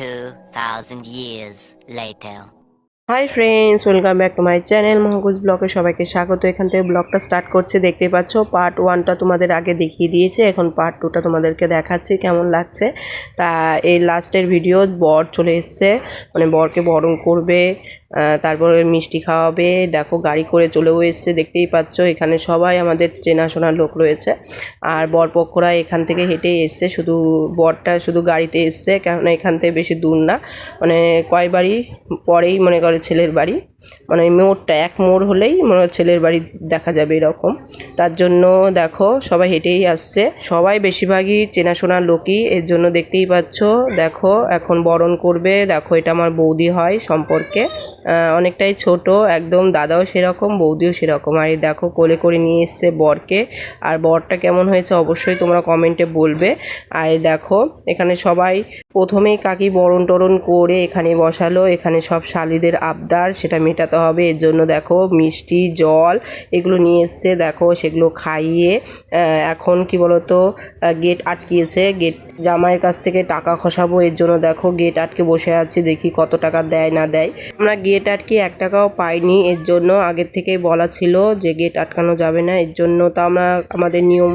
2,000 years later. Hi friends welcome back to my channel Mahaguj ব্লগে সবাইকে স্বাগত। এখান থেকে ব্লগটা স্টার্ট করছে। দেখতে পাচ্ছ পার্ট ওয়ানটা তোমাদের আগে দেখিয়ে দিয়েছে। এখন পার্ট টুটা তোমাদেরকে দেখাচ্ছি কেমন লাগছে। তা এই লাস্টের ভিডিও বর চলে এসছে। মানে বরকে বরণ করবে। তারপরে মিষ্টি খাওয়াবে। দেখো, গাড়ি করে চলেও এসছে, দেখতেই পাচ্ছ। এখানে সবাই আমাদের চেনাশোনার লোক রয়েছে। আর বরপক্ষরা এখান থেকে হেঁটে এসছে। শুধু বরটা, শুধু গাড়িতে এসছে। কেননা এখান থেকে বেশি দূর না। মানে কয় বাড়ি পরেই মনে করে ছেলের বাড়ি। মানে ওই মোড়টা, এক মোড় হলেই মনে ছেলের বাড়ি দেখা যাবে এরকম। তার জন্য দেখো, সবাই হেঁটেই আসছে। সবাই বেশিরভাগই চেনাশোনার লোকই, এর জন্য দেখতেই পাচ্ছ। দেখো, এখন বরণ করবে। দেখো, এটা আমার বৌদি হয় সম্পর্কে। অনেকটাই ছোট, একদম দাদাও সেরকম, বৌদিও সেরকম। আর দেখো, কোলে করে নিয়ে এসছে বরকে। আর বরটা কেমন হয়েছে অবশ্যই তোমরা কমেন্টে বলবে। আর দেখো, এখানে সবাই প্রথমেই কাকি বরণ টরণ করে এখানে বসালো। এখানে সব শালিদের আবদার, সেটা মেটাতে হবে। এর জন্য দেখো মিষ্টি, জল এগুলো নিয়ে এসছে। দেখো সেগুলো খাইয়ে এখন কি বলতো গেট আটকিয়েছে। গেট জামাইয়ের কাছ থেকে টাকা খসাবো। এর জন্য দেখো গেট আটকে বসে আছি। দেখি কত টাকা দেয়, না দেয়। আমরা গেট আটকে এক টাকাও পাইনি। এর জন্য আগের থেকেই বলা ছিল যে গেট আটকানো যাবে না। এর জন্য তো আমরা, আমাদের নিয়ম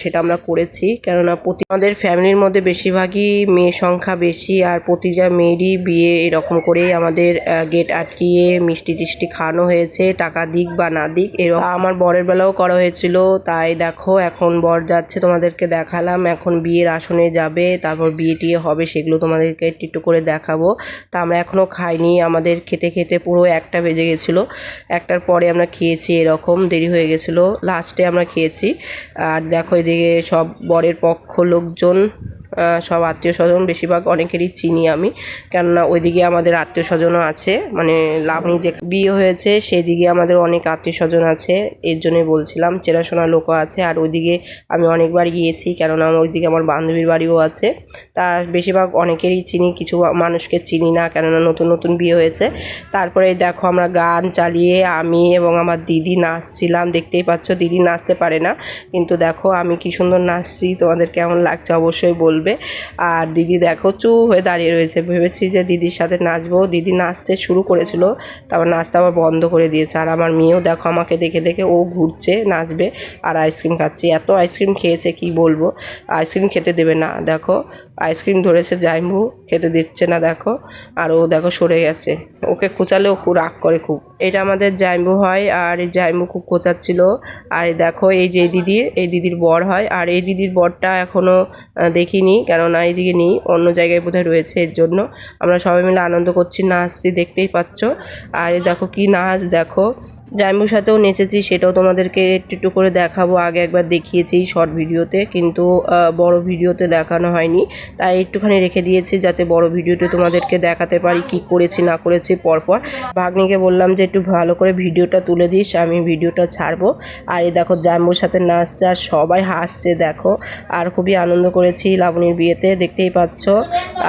সেটা আমরা করেছি। কেননা প্রতি, আমাদের ফ্যামিলির মধ্যে বেশিরভাগই মেয়ে সংখ্যা বেশি। আর প্রতিটা মেয়েরই বিয়ে এরকম করেই আমাদের গেট আটকিয়ে মিষ্টি টিষ্টি খাওয়ানো হয়েছে টাকা দিক বা না দিক এরকম আমার বরের বেলাও করা হয়েছিল। তাই দেখো এখন বর যাচ্ছে তোমাদেরকে দেখালাম এখন বিয়ের আসনে যাবে তারপর বিয়ে টিয়ে হবে সেগুলো তোমাদেরকে একটু একটু করে দেখাবো। তা আমরা এখনও খাইনি আমাদের খেতে খেতে পুরো একটা বেজে গেছিল। একটার পরে আমরা খেয়েছি এরকম দেরি হয়ে গেছিল। লাস্টে আমরা খেয়েছি। আর দেখো এদিকে সব বরের পক্ষ লোকজন। সব আত্মীয় স্বজন বেশিরভাগ অনেকেরই চিনি আমি। কেননা ওইদিকে আমাদের আত্মীয় স্বজনও আছে। মানে লাবণী যে বিয়ে হয়েছে সেদিকে আমাদের অনেক আত্মীয় স্বজন আছে। এর জন্যই বলছিলাম চেনাশোনা লোকও আছে। আর ওইদিকে আমি অনেকবার গিয়েছি কেননা ওইদিকে আমার বান্ধবীর বাড়িও আছে। তা বেশিরভাগ অনেকেরই চিনি কিছু মানুষকে চিনি না কেননা নতুন নতুন বিয়ে হয়েছে। তারপরে দেখো আমরা গান চালিয়ে আমি এবং আমার দিদি নাচছিলাম। দেখতেই পাচ্ছ দিদি নাচতে পারে না। কিন্তু দেখো আমি কি সুন্দর নাচছি তোমাদের কেমন লাগছে অবশ্যই বলবে। আর দিদি দেখো চু হয়ে দাঁড়িয়ে রয়েছে। ভেবেছি যে দিদির সাথে নাচবো। দিদি নাচতে শুরু করেছিল, তারপর নাচতে আবার বন্ধ করে দিয়েছে। আর আমার মেয়েও দেখো আমাকে দেখে দেখে ও ঘুরছে, নাচবে আর আইসক্রিম খাচ্ছে। এত আইসক্রিম খেয়েছে কি বলব? আইসক্রিম খেতে দেবে না। দেখো আইসক্রিম ধরেছে জাইম্বু, খেতে দিচ্ছে না, দেখো। আর ও দেখো সরে গেছে। ওকে খোঁচালে ও খুব রাগ করে খুব। এটা আমাদের জাইম্বু হয়, আর এই জাইম্বু খুব খোঁচাচ্ছিল। আর দেখো, এই যে দিদির এই দিদির বর হয়। আর এই দিদির বরটা এখনও দেখিনি, কেননা এইদিকে নেই, অন্য জায়গায় বোধহয় রয়েছে এর জন্য। আমরা সবাই মিলে আনন্দ করছি নাচছি দেখতেই পাচ্ছ। আর দেখো, কি নাচ দেখো। জাইম্বুর সাথেও নেচেছি, সেটাও তোমাদেরকে একটু একটু করে দেখাবো। আগে একবার দেখিয়েছি শর্ট ভিডিওতে, কিন্তু বড় ভিডিওতে দেখানো হয়নি। তাই একটুখানি রেখে দিয়েছি যাতে বড় ভিডিওতে তোমাদেরকে দেখাতে পারি কি করেছি, না করেছি পরপর। ভাগ্নিকে বললাম যে একটু ভালো করে ভিডিওটা তুলে দিস, আমি ভিডিওটা ছাড়বো। আর এই দেখো জাম্বুর সাথে নাচছে, আর সবাই হাসছে, দেখো। আর খুবই আনন্দ করেছি লাবণীর বিয়েতে, দেখতেই পাচ্ছ।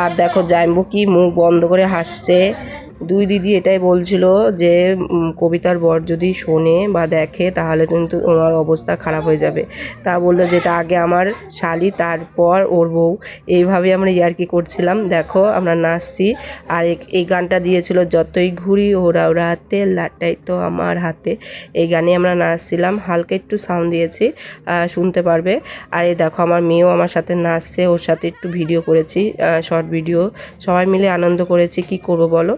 আর দেখো জাম্বু কি মুখ বন্ধ করে হাসছে। দুই দিদি এটাই বলছিল যে কবিতার বর যদি শোনে বা দেখে, তাহলে কিন্তু ওনার অবস্থা খারাপ হয়ে যাবে। তা বলল যেটা আগে আমার শালি, তারপর ওর বউ। এইভাবে আমরা ইয়ার্কি করছিলাম। দেখো, আমরা নাচছি, আর এই- গানটা দিয়েছিল, যতই ঘুরি ওরা ওরা হাতে লাটাই তো আমার হাতে। এই গানে আমরা নাচছিলাম, হালকা একটু সাউন্ড দিয়েছি শুনতে পারবে। আর এই দেখো, আমার মেয়েও আমার সাথে নাচছে, ওর সাথে একটু ভিডিও করেছি শর্ট ভিডিও সবাই মিলে আনন্দ করেছি, কি করব বলো?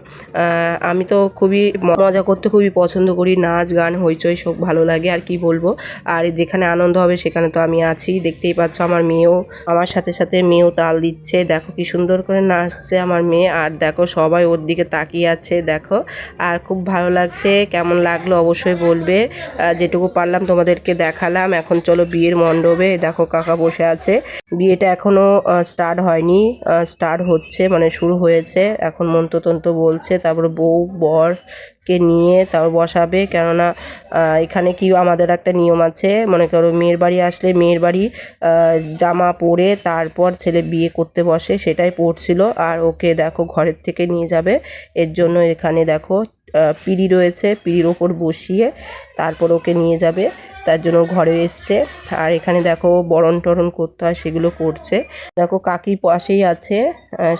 আমি তো খুবই মজা করতে খুবই পছন্দ করি, নাচ, গান, হইচই সব ভালো লাগে, আর কি বলব? আর যেখানে আনন্দ হবে সেখানে তো আমি আছি। দেখতেই পাচ্ছ আমার মেয়েও, আমার সাথে সাথে মেয়েও তাল দিচ্ছে। দেখো কি সুন্দর করে নাচছে আমার মেয়ে। আর দেখো সবাই ওর দিকে তাকিয়ে আছে, দেখো। আর খুব ভালো লাগছে, কেমন লাগল অবশ্যই বলবে। যেটুকু পারলাম তোমাদেরকে দেখালাম। এখন চলো বিয়ের মণ্ডপে, দেখো কাকা বসে আছে। বিয়েটা এখনও স্টার্ট হয়নি। স্টার্ট হচ্ছে মানে শুরু হয়েছে। এখন মন্ত্রতন্ত্র বলছে তারপরে বউ, বরকে নিয়ে তারপর বসাবে। কেননা এখানে কি আমাদের একটা নিয়ম আছে, মনে করো মেয়ের বাড়ি আসলে মেয়ের বাড়ি জামা পরে তারপর ছেলে বিয়ে করতে বসে, সেটাই পড়ছিল আর ওকে দেখো ঘরের থেকে নিয়ে যাবে। এর জন্য এখানে দেখো পিড়ি রয়েছে, পিড়ির ওপর বসিয়ে তারপর ওকে নিয়ে যাবে। তার জন্য ঘরে এসছে। আর এখানে দেখো বরণ টরণ করতে হয়, সেগুলো করছে। দেখো কাকি পাশেই আছে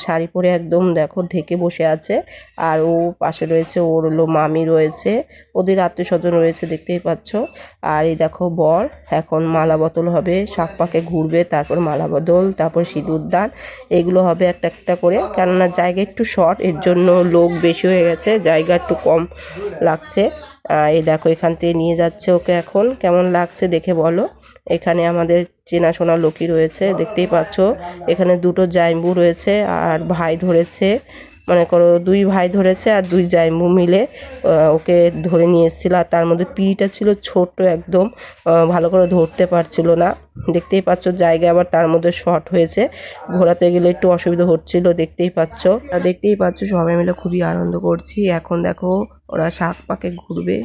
শাড়ি পরে একদম দেখো ঢেকে বসে আছে। আর ও পাশে রয়েছে, ওর হলো মামি রয়েছে, ওদের আত্মীয় স্বজন রয়েছে, দেখতেই পাচ্ছ। আর এই দেখো বর, এখন মালা বদল হবে, শাক পাকে ঘুরবে, তারপর মালা বদল, তারপর সিঁদুর দান, এগুলো হবে একটা একটা করে। কেননা জায়গা একটু শর্ট এর জন্য লোক বেশি হয়ে গেছে, জায়গা একটু কম লাগছে। এই দেখো, এখান থেকে নিয়ে যাচ্ছে ওকে এখন। কেমন লাগছে দেখে বলো। এখানে আমাদের চেনাশোনা লোকই রয়েছে, দেখতেই পাচ্ছ। এখানে দুটো জাইম্বু রয়েছে আর ভাই ধরেছে। মনে করো দুই ভাই ধরেছে আর দুই জাইম্বু মিলে ওকে ধরে নিয়ে এসেছিল। আর তার মধ্যে পিড়িটা ছিল ছোট একদম ভালো করে ধরতে পারছিল না। দেখতেই পাচ্ছ জায়গা আবার তার মধ্যে শর্ট হয়েছে। ঘোরাতে গেলে একটু অসুবিধা হচ্ছিল, দেখতেই পাচ্ছ। আর দেখতেই পাচ্ছ সবাই মিলে খুবই আনন্দ করছি। এখন দেখো ওরা শাক পাকে ঘুরবে।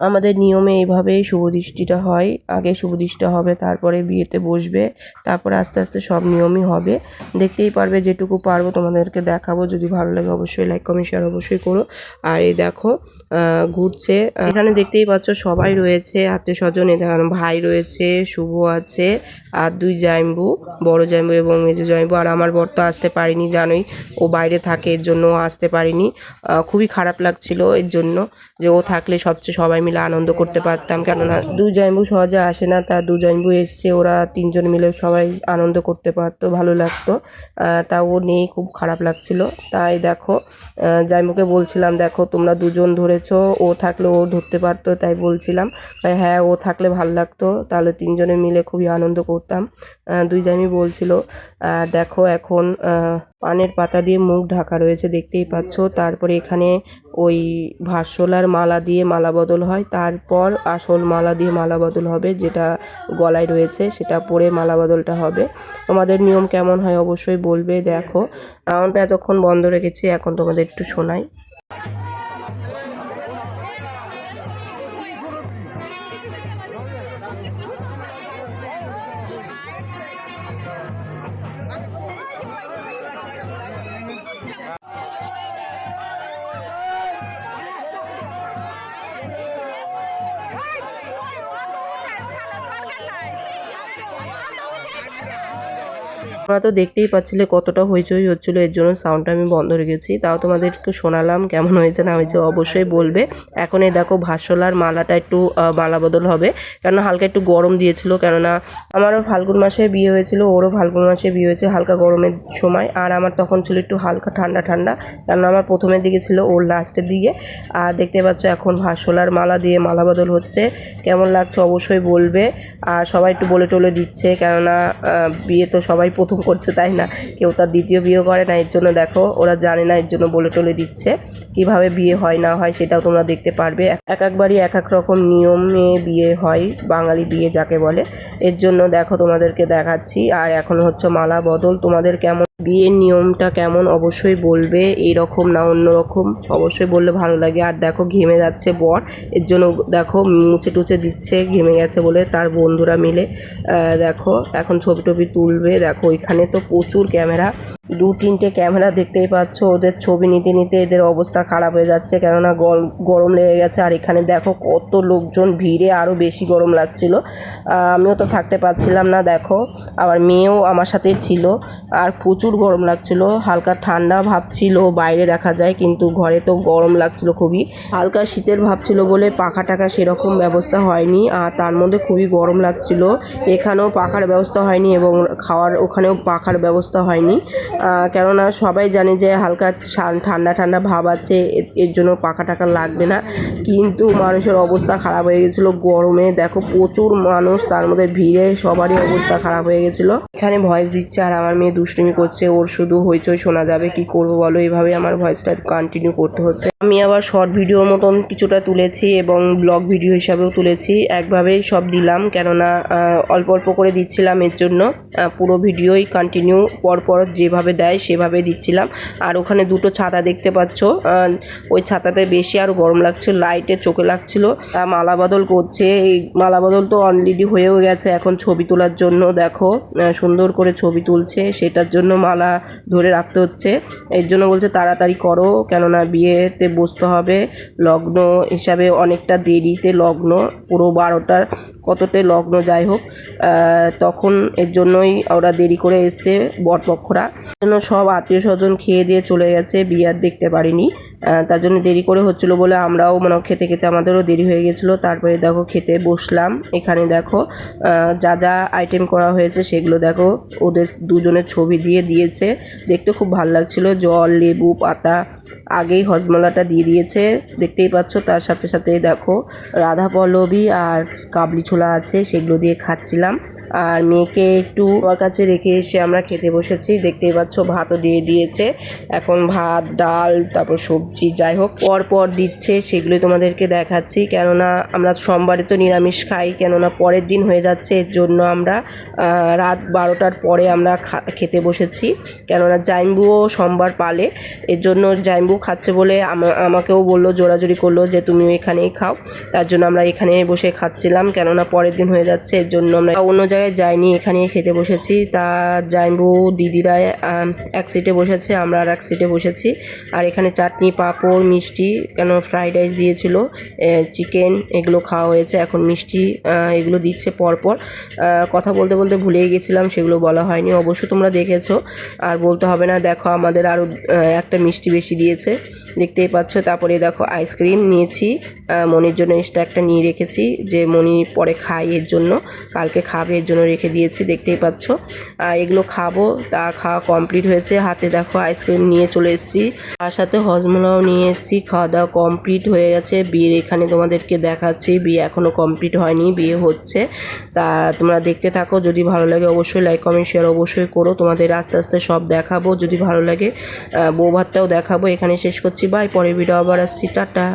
আমাদের নিয়মে এইভাবেই শুভদৃষ্টিটা হয়। আগে শুভদৃষ্টিটা হবে, তারপরে বিয়েতে বসবে, তারপরে আস্তে আস্তে সব নিয়মই হবে। দেখতেই পারবে যেটুকু পারব তোমাদেরকে দেখাবো। যদি ভালো লাগে অবশ্যই লাইক কমেন্ট শেয়ার অবশ্যই করো। আর এই দেখো ঘুরছে এখানে দেখতেই পাচ্ছ সবাই রয়েছে আত্মীয় স্বজন এখানে ভাই রয়েছে, শুভ আছে, আর দুই জাইম্বু, বড় জাইম্বু এবং মেজো জাইম্বু। আর আমার বর তো আসতে পারিনি, জানোই, ও বাইরে থাকে, এর জন্য আসতে পারিনি। খুবই খারাপ লাগছিল এর জন্য যে ও থাকলে সবচেয়ে সবাই মিলে আনন্দ করতে পারতাম। কেননা দুই জয়ম্বু সহজে আসে না তা দু জয়ম্বু এসছে ওরা তিনজন মিলে সবাই আনন্দ করতে পারতো ভালো লাগতো। তা ও নেই খুব খারাপ লাগছিল। তাই দেখো আহ, জাইম্বুকে বলছিলাম দেখো তোমরা দুজন ধরেছো ও থাকলে ও ধরতে পারতো। তাই বলছিলাম তাই হ্যাঁ ও থাকলে ভালো লাগতো। তাহলে তিনজনে মিলে খুবই আনন্দ করতাম। দুই জাইমি বলছিল দেখো এখন পানের পাতা দিয়ে মুখ ঢাকা রয়েছে, দেখতেই পাচ্ছ। তারপরে এখানে ওই ভাসোলার মালা দিয়ে মালা বদল হয়। তারপর আসল মালা দিয়ে মালা বদল হবে, যেটা গলায় রয়েছে, সেটা পরে মালা বদলটা হবে। তোমাদের নিয়ম কেমন হয় অবশ্যই বলবে, দেখো। রাউন্ডটা এতক্ষণ বন্ধ রেখেছি, এখন তোমাদের একটু শোনাই। 我都でとう。তোমরা তো দেখতেই পাচ্ছিলে কতটা হইচই হচ্ছিল, এর জন্য সাউন্ডটা আমি বন্ধ রেখেছি তাও তোমাদেরকে শোনালাম কেমন হয়েছে না হয়েছে, অবশ্যই বলবে। এখন এই দেখো ভাস্যলার মালাটা একটু মালা বদল হবে। কেননা হালকা একটু গরম দিয়েছিল, কেননা আমারও ফাল্গুন মাসে বিয়ে হয়েছিল, ওরও ফাল্গুন মাসে বিয়ে হয়েছে হালকা গরমের সময়। আর আমার তখন ছিল একটু হালকা ঠান্ডা ঠান্ডা। কেননা আমার প্রথমের দিকে ছিল ওর লাস্টের দিকে। আর দেখতে পাচ্ছ এখন ভাস্যলার মালা দিয়ে মালা বদল হচ্ছে। কেমন লাগছে অবশ্যই বলবে। আর সবাই একটু বলে টলে দিচ্ছে, কেননা বিয়ে তো সবাই প্রথম করছে, তাই না? কেউ তার দ্বিতীয় বিয়ে করে না, এর জন্য দেখো, ওরা জানে না, এর জন্য বলে টলে দিচ্ছে। কীভাবে বিয়ে হয়, না হয়, সেটাও তোমরা দেখতে পারবে। এক একবারই এক এক রকম নিয়মে বিয়ে হয়, বাঙালি বিয়ে যাকে বলে। এর জন্য দেখো, তোমাদেরকে দেখাচ্ছি। আর এখন হচ্ছে মালা বদল। তোমাদের কেমন বিয়ের নিয়মটা কেমন? অবশ্যই বলবে। এইরকম না অন্যরকম। অবশ্যই বললে ভালো লাগে। আর দেখো, ঘেমে যাচ্ছে বর। এর জন্য দেখো, মুছে টুচে দিচ্ছে, ঘেমে গেছে বলে তার বন্ধুরা মিলে। দেখো, এখন ছবি টবি তুলবে। দেখো, ওইখানে তো প্রচুর ক্যামেরা। দু তিনটে ক্যামেরা দেখতেই পাচ্ছ। ওদের ছবি নিতে নিতে এদের অবস্থা খারাপ হয়ে যাচ্ছে। কেননা গরম লেগে গেছে। আর এখানে দেখো, কত লোকজন ভিড়ে আরও বেশি গরম লাগছিল। আমিও তো থাকতে পারছিলাম না, দেখো। আবার মেয়েও আমার সাথেই ছিল। আর প্রচুর গরম লাগছিল, হালকা ঠান্ডা ভাব ছিল, বাইরে দেখা যায়, কিন্তু ঘরে তো গরম লাগছিল খুবই। হালকা শীতের ভাব ছিল বলে পাখা টাকা সেরকম ব্যবস্থা হয়নি, আর তার মধ্যে খুবই গরম লাগছিল। এখানেও পাখার ব্যবস্থা হয়নি এবং খাওয়ার, ওখানেও পাখার ব্যবস্থা হয়নি। কেননা সবাই জানে যে হালকা ঠান্ডা ঠান্ডা ভাব আছে এর জন্য পাখা টাকা লাগবে না। কিন্তু মানুষের অবস্থা খারাপ হয়ে গেছিল গরমে। দেখো প্রচুর মানুষ, তার মধ্যে ভিড়ে সবারই অবস্থা খারাপ হয়ে গেছিল। এখানে ভয়েস দিচ্ছে আর আমার মেয়ে দুষ্টুমি করছে। ওর শুধু হইচই শোনা যাবে, কি করব বলো? এইভাবে আমার ভয়েসটা কন্টিনিউ করতে হচ্ছে। আমি আবার শর্ট ভিডিওর মতন কিছুটা তুলেছি এবং ব্লগ ভিডিও হিসাবেও তুলেছি। একভাবেই সব দিলাম, কেননা অল্প অল্প করে দিচ্ছিলাম এর জন্য। পুরো ভিডিওই কন্টিনিউ পরপর যেভাবে দেয় সেভাবে দিচ্ছিলাম। আর ওখানে দুটো ছাতা দেখতে পাচ্ছ। ওই ছাতাতে বেশি আরও গরম লাগছিল লাইটে চোখে লাগছিল। তা মালা করছে। এই মালাবদল তো অলরেডি হয়েও গেছে এখন ছবি তোলার জন্য, দেখো। সুন্দর করে ছবি তুলছে, সেটার জন্য মালা ধরে রাখতে হচ্ছে। এর জন্য বলছে, তাড়াতাড়ি করো, কেননা বিয়েতে বসতে হবে। লগ্ন হিসাবে অনেকটা দেরিতে লগ্ন, পুরো বারোটার কততে লগ্ন যাই হোক তখন এর জন্যই ওরা দেরি করে এসছে বরপক্ষরা। জন্য সব আত্মীয় স্বজন খেয়ে দিয়ে চলে গেছে বিয়ার দেখতে পারিনি। তার জন্য দেরি করে হচ্ছিল বলে আমরাও মানে খেতে খেতে আমাদেরও দেরি হয়ে গেছিল। তারপরে দেখো খেতে বসলাম। এখানে দেখো যা যা আইটেম করা হয়েছে সেগুলো দেখো, ওদের দুজনের ছবি দিয়ে দিয়েছে। দেখতে খুব ভালো লাগছিল। জল, লেবু, পাতা আগেই হজমলাটা দিয়ে দিয়েছে। দেখতেই পাচ্ছ, তার সাথে সাথে দেখো, রাধা পল্লবী আর কাবলি ছোলা আছে, সেগুলো দিয়ে খাচ্ছিলাম। আর মেয়েকে একটু আমার কাছে রেখে এসে আমরা খেতে বসেছি। দেখতেই পাচ্ছ ভাতও দিয়ে দিয়েছে। এখন ভাত, ডাল, তারপর সবজি, যাই হোক পর পর দিচ্ছে। সেগুলোই তোমাদেরকে দেখাচ্ছি। কেননা আমরা সোমবারে তো নিরামিষ খাই, কেননা পরের দিন হয়ে যাচ্ছে, এর জন্য আমরা রাত বারোটার পরে আমরা খেতে বসেছি। কেননা জাইম্বুও সোমবার পালে, এর জন্য জাইম্বু খাচ্ছে বলে আমা- আমাকেও বলল, জোরাজুরি করল যে তুমি এখানেই খাও। তার জন্য আমরা এখানে বসে খাচ্ছিলাম। কেননা পরের দিন হয়ে যাচ্ছে, এর জন্য আমরা অন্য জায়গায় যাইনি এখানেই খেতে বসেছি। তা জাইম্বু দিদিরা এক সিটে বসেছে, আমরা আর এক সিটে বসেছি। আর এখানে চাটনি, পাঁপড়, মিষ্টি, কেন ফ্রাইড রাইস দিয়েছিল চিকেন, এগুলো খাওয়া হয়েছে। এখন মিষ্টি এগুলো দিচ্ছে পরপর। কথা বলতে বলতে ভুলেই গেছিলাম, সেগুলো বলা হয়নি। অবশ্য তোমরা দেখেছ, আর বলতে হবে না, দেখো আমাদের আরও একটা মিষ্টি বেশি দিয়েছে, দেখতেই পাচ্ছ। তারপরে দেখো আইসক্রিম নিয়েছি মনির জন্য এক্সট্রা একটা নিয়ে রেখেছি, যে মনি পরে খাই এর জন্য, কালকে খাবে জন্য রেখে দিয়েছি, দেখতেই পাচ্ছ। এগুলো খাব, তা খাওয়া কমপ্লিট হয়েছে। হাতে দেখো আইসক্রিম নিয়ে চলে এসেছি। তার সাথে হজমোলাও নিয়ে এসেছি খাওয়া দাওয়া কমপ্লিট হয়ে গেছে। বিয়ের এখানে তোমাদেরকে দেখাচ্ছি, বিয়ে এখনও কমপ্লিট হয়নি, বিয়ে হচ্ছে। তা তোমরা দেখতে থাকো, যদি ভালো লাগে অবশ্যই লাইক কমেন্ট শেয়ার অবশ্যই করো। তোমাদের আস্তে আস্তে সব দেখাবো। যদি ভালো লাগে বউ ভাতটাও দেখাবো। এখানে শেষ করছি বাই পরে ভিডিও আবার আসছি, টাটা।